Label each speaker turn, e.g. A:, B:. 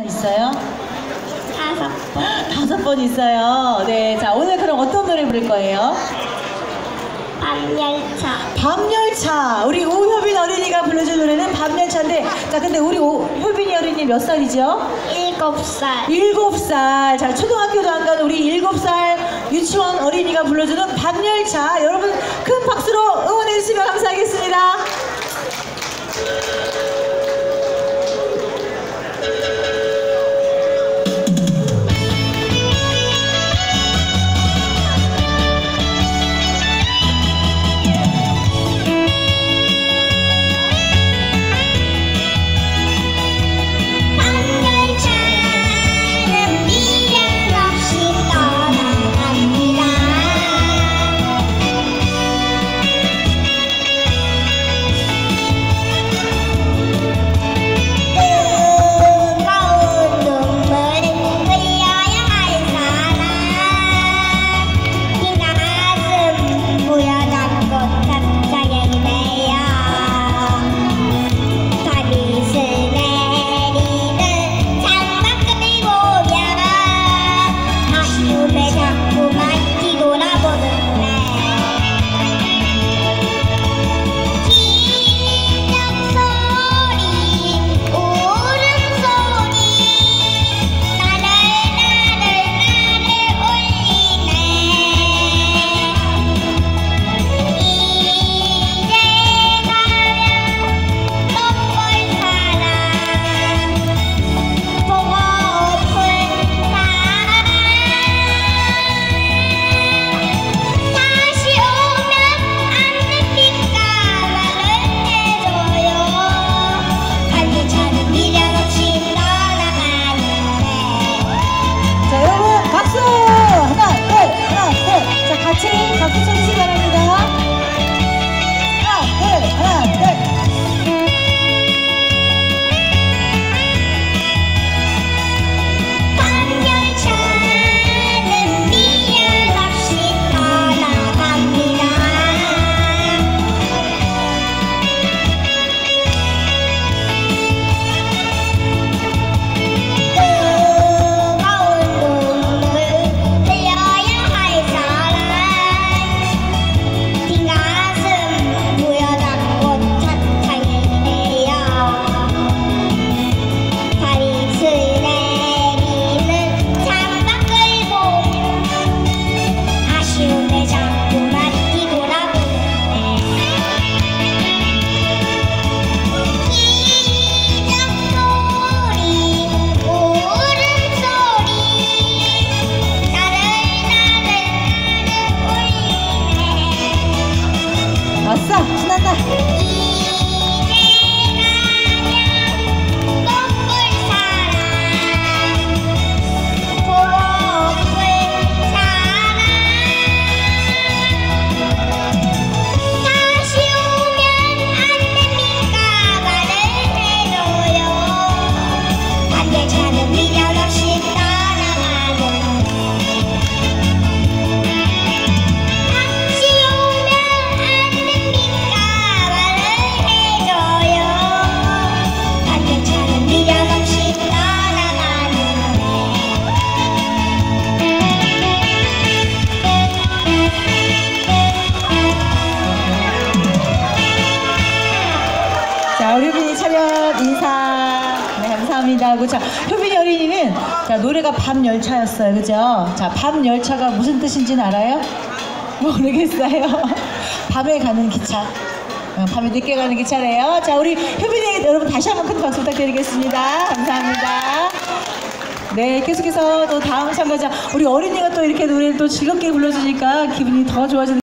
A: 있어요?
B: 다섯 번.
A: 다섯 번 있어요. 네, 자 오늘 그럼 어떤 노래 부를 거예요?
B: 밤열차.
A: 밤열차. 우리 오효빈 어린이가 불러준 노래는 밤열차인데, 자 근데 우리 오, 효빈이 어린이 몇 살이죠?
B: 일곱 살.
A: 일곱 살. 자 초등학교도 안 가는 우리 일곱 살 유치원 어린이가 불러주는 밤열차. 여러분 큰 박수로 응원해 주시면 감사하겠습니다.
B: 올리네 아
A: 감사합니다. 그죠? 효빈이 어린이는 자, 노래가 밤 열차였어요. 그죠? 자, 밤 열차가 무슨 뜻인지는 알아요? 모르겠어요. 밤에 가는 기차. 어, 밤에 늦게 가는 기차래요. 자, 우리 효빈이 여러분 다시 한번 큰 박수 부탁드리겠습니다. 감사합니다. 네, 계속해서 또 다음 참가자 우리 어린이가 또 이렇게 노래를 또 즐겁게 불러주니까 기분이 더 좋아지는